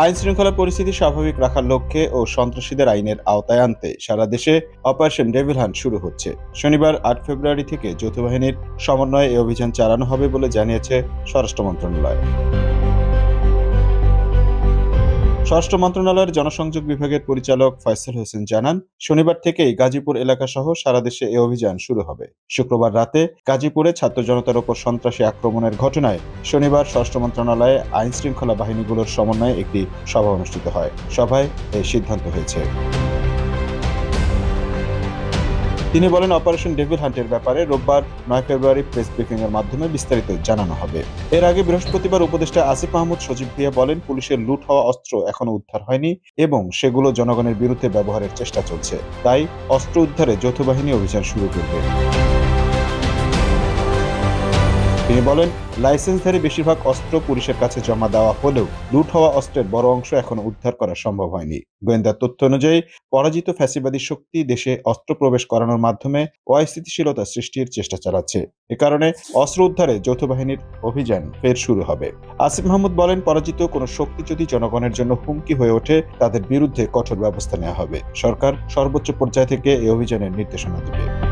আইন শৃঙ্খলা পরিস্থিতি স্বাভাবিক রাখার লক্ষ্যে ও সন্ত্রাসীদের আইনের আওতায় আনতে সারা দেশে অপারেশন ডেভিল হান্ট শুরু হচ্ছে। শনিবার আট ফেব্রুয়ারি থেকে যৌথ বাহিনীর সমন্বয়ে এই অভিযান চালানো হবে বলে জানিয়েছে স্বরাষ্ট্র মন্ত্রণালয়। স্বরাষ্ট্র মন্ত্রণালয়ের জনসংযোগ বিভাগের পরিচালক ফয়সাল হোসেন জানান, শনিবার থেকেই গাজীপুর এলাকা সহ সারা দেশে এ অভিযান শুরু হবে। শুক্রবার রাতে গাজীপুরে ছাত্র জনতার উপর সন্ত্রাসী আক্রমণের ঘটনায় শনিবার স্বরাষ্ট্র মন্ত্রণালয়ে আইন শৃঙ্খলা বাহিনীগুলোর সমন্বয়ে একটি সভা অনুষ্ঠিত হয়। সভায় এই সিদ্ধান্ত হয়েছে। তিনি বলেন, অপারেশন ডেভিল হান্টের ব্যাপারে রোববার নয় ফেব্রুয়ারি প্রেস ব্রিফিং এর মাধ্যমে বিস্তারিত জানানো হবে। এর আগে বৃহস্পতিবার উপদেষ্টা আসিফ মাহমুদ, সজীব ভুইয়া বলেন, পুলিশের লুট হওয়া অস্ত্র এখনও উদ্ধার হয়নি এবং সেগুলো জনগণের বিরুদ্ধে ব্যবহারের চেষ্টা চলছে। তাই অস্ত্র উদ্ধারে যৌথ বাহিনী অভিযান শুরু করবে। তিনি বলেন, লাইসেন্সধারী বেশিরভাগ অস্ত্র পুলিশের কাছে জমা দেওয়া হলেও লুট হওয়া অস্ত্রের বড় অংশ এখনও উদ্ধার করা সম্ভব হয়নি। গোয়েন্দা তথ্য অনুযায়ী, পরাজিত ফ্যাসিবাদী শক্তি দেশে অস্ত্র প্রবেশ করানোর মাধ্যমে অস্থিতিশীলতা সৃষ্টির চেষ্টা চালাচ্ছে। এ কারণে অস্ত্র উদ্ধারে যৌথ বাহিনীর অভিযান ফের শুরু হবে। আসিফ মাহমুদ বলেন, পরাজিত কোনো শক্তি যদি জনগণের জন্য হুমকি হয়ে ওঠে, তাদের বিরুদ্ধে কঠোর ব্যবস্থা নেওয়া হবে। সরকার সর্বোচ্চ পর্যায় থেকে এই অভিযানের নির্দেশনা দেবে।